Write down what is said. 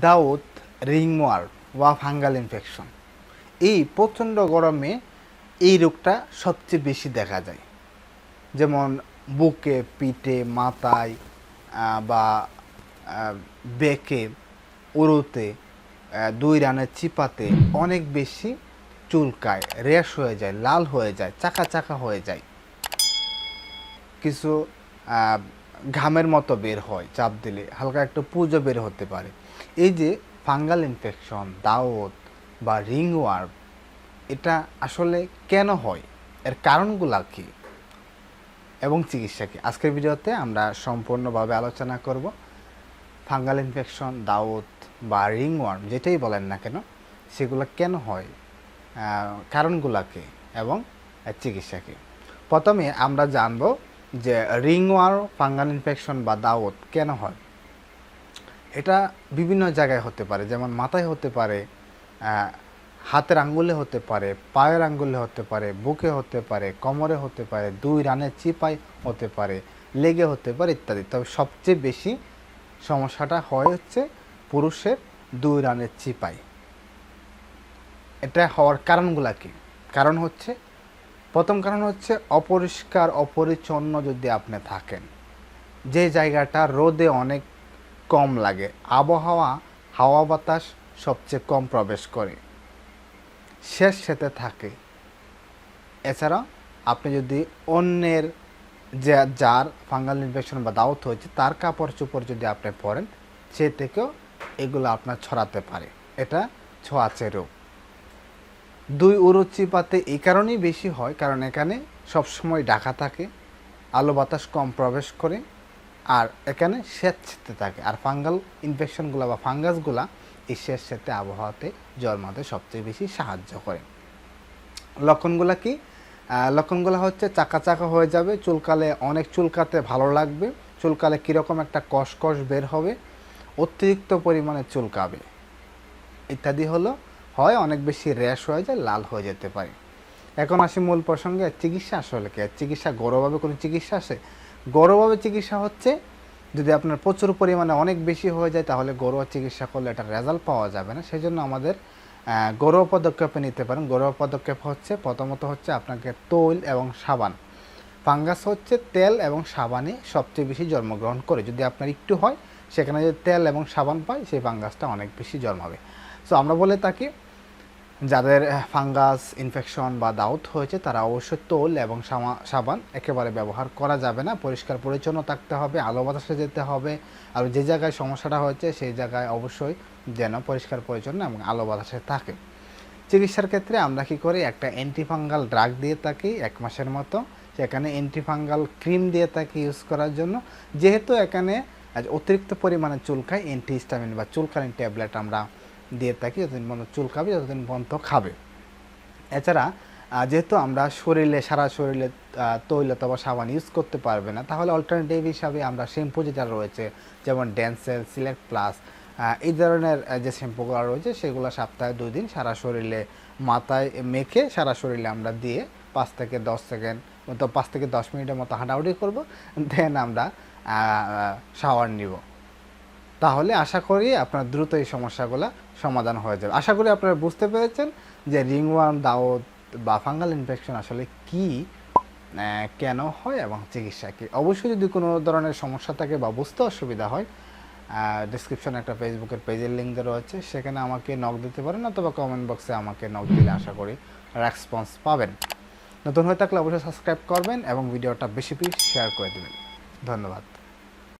দাউদ রিংওয়ার বা fungal infection. এই প্রচণ্ড গরমে এই রোগটা সবচেয়ে বেশি দেখা যায়। যেমন বুকে, পিঠে, মাথায় বা বেকে উড়োতে দুই রানের চিপাতে অনেক বেশি চুলকায়, র্যাশ হয়ে যায়, লাল হয়ে যায়, চাকা চাকা হয়ে যায়। কিছু ঘামের মতো বের হয়, চাপ দিলে। হালকা একটু পুজো বের হতে পারে। এই যে ফাঙ্গাল ইনফেকশন, দাওত বা রিং ওয়ার্ম এটা আসলে কেন হয়? এর কারণগুলা কি? এবং চিকিৎসা কি? আজকের ভিডিওতে আমরা সম্পূর্ণভাবে আলোচনা করব। ফাঙ্গাল ইনফেকশন দাউত বা রিং ওয়ার্ম যেটাই বলেন না কেন, সেগুলো কেন হয়? কারণগুলাকে এবং চিকিৎসা কি? প্রথমে আমরা জানব যে রিংওয়ার্ম ফাঙ্গাল ইনফেকশন বা দাউত কেন হয়? এটা বিভিন্ন জায়গায় হতে পারে, যেমন মাথায় হতে পারে হাতের আঙ্গুলে হতে পারে, পায়ের আঙ্গুলে হতে পারে, বুকে হতে পারে, কোমরে হতে পারে, দুই রানের চিপায় হতে পারে, লেগে হতে পারে ইত্যাদি। তবে সবচেয়ে বেশি সমস্যাটা হয় হচ্ছে পুরুষের দুই রানের চিপায়। এটা হওয়ার কারণগুলা কি? কারণ হচ্ছে প্রথম কারণ হচ্ছে অপরিষ্কার, অপরিচ্ছন্ন যদি আপনি থাকেন। যে জায়গাটা রোদে অনেক কম লাগে, আবহাওয়া, হাওয়া বাতাস সবচেয়ে কম প্রবেশ করে। শেষ সেতে থাকে। এছাড়া আপনি যদি অন্যের যে যার ফাঙ্গাল ইনফেকশন বা দাউত হয়েছে, তার কাপড় চোপড় যদি আপনি পরেন, সে থেকেও এগুলো আপনার ছড়াতে পারে। এটা ছোঁয়াচে রোগ দুই উরুচিপাতে এই কারণেই বেশি হয়, কারণ এখানে সবসময় ঢাকা থাকে, আলো বাতাস কম প্রবেশ করে, আর এখানে স্বেচ্ছেতে থাকে। আর ফাঙ্গাল ইনফেকশনগুলো বা ফাঙ্গাসগুলা এই স্বেচ্ছেতে আবহাওয়াতে জন্মাতে সবচেয়ে বেশি সাহায্য করে। লক্ষণগুলো কি? লক্ষণগুলো হচ্ছে চাকা চাকা হয়ে যাবে, চুলকালে অনেক চুলকাতে ভালো লাগবে, চুলকালে কীরকম একটা কষকষ বের হবে, অতিরিক্ত পরিমাণে চুলকাবে। ইত্যাদি হলো হয়, অনেক বেশি র্যাশ হয়ে যায়, লাল হয়ে যেতে পারে। এখন আসি মূল প্রসঙ্গে, চিকিৎসা আসলে কি? চিকিৎসা গৌরভাবে কোনো চিকিৎসা আছে? গৌরভাবে চিকিৎসা হচ্ছে, যদি আপনার প্রচুর পরিমাণে অনেক বেশি হয়ে যায়, তাহলে গৌরব চিকিৎসা করলে এটা রেজাল্ট পাওয়া যাবে না। সেই জন্য আমাদের গৌরব পদক্ষেপে নিতে পারেন। গৌরব পদক্ষেপ হচ্ছে, প্রথমত হচ্ছে আপনাকে তৈল এবং সাবান। ফাঙ্গাস হচ্ছে তেল এবং সাবানে সবচেয়ে বেশি জন্মগ্রহণ করে। যদি আপনার একটু হয় সেখানে যে তেল এবং সাবান পায় সেই ফাঙ্গাসটা অনেক বেশি জন্মাবে। সো আমরা বলে থাকি, যাদের ফাঙ্গাস ইনফেকশন বা দাউত হয়েছে, তারা অবশ্যই তোল এবং সাবান একেবারে ব্যবহার করা যাবে না। পরিষ্কার পরিচ্ছন্ন থাকতে হবে, আলো বাতাসে যেতে হবে, আর যে জায়গায় সমস্যাটা হয়েছে, সেই জায়গায় অবশ্যই যেন পরিষ্কার পরিচ্ছন্ন এবং আলো বাতাসে থাকে। চিকিৎসার ক্ষেত্রে আমরা কি করি, একটা অ্যান্টিফাঙ্গাল ড্রাগ দিয়ে থাকি এক মাসের মতো। সেখানে অ্যান্টিফাঙ্গাল ক্রিম দিয়ে থাকি ইউজ করার জন্য। যেহেতু এখানে আজ অতিরিক্ত পরিমাণে চুল চুলকায় অ্যান্টিহিস্টামিন বা চুলকালীন ট্যাবলেট আমরা দিয়ে থাকি, যতদিন পর্যন্ত চুলকাবে, যতদিন বন্ধ খাবে। এছাড়া যেহেতু আমরা শরীরে, সারা শরীরে তৈল অথবা সাবান ইউজ করতে পারবে না, তাহলে অল্টারনেটিভ হিসাবে আমরা শ্যাম্পু যেটা রয়েছে, যেমন ড্যান্সেল সিলেক্ট প্লাস এই ধরনের যে শ্যাম্পুগুলো রয়েছে, সেগুলো সপ্তাহে দুই দিন সারা শরীরে মাথায় মেখে সারা শরীরে আমরা দিয়ে পাঁচ থেকে দশ সেকেন্ড মতো, পাঁচ থেকে দশ মিনিটের মতো হাঁটাহাঁটি করব। দেন আমরা শাওয়ার নিব। তাহলে আশা করি আপনার দ্রুত এই সমস্যাগুলো সমাধান হয়ে যাবে। আশা করি আপনারা বুঝতে পেরেছেন যে রিংওয়ার্ম দাওত বা ফাঙ্গাল ইনফেকশন আসলে কি কেন হয় এবং চিকিৎসা কী। অবশ্যই যদি কোনো ধরনের সমস্যা থাকে বা বুঝতে অসুবিধা হয় ডিসক্রিপশনে একটা ফেসবুকের পেজের লিঙ্ক দেওয়া রয়েছে। সেখানে আমাকে নক দিতে পারেন অথবা কমেন্ট বক্সে আমাকে নক দিলে আশা করি রেসপন্স পাবেন। নতুন হয়ে থাকলে অবশ্যই সাবস্ক্রাইব করবেন এবং ভিডিওটা বেশি বেশি শেয়ার করে দেবেন। ধন্যবাদ।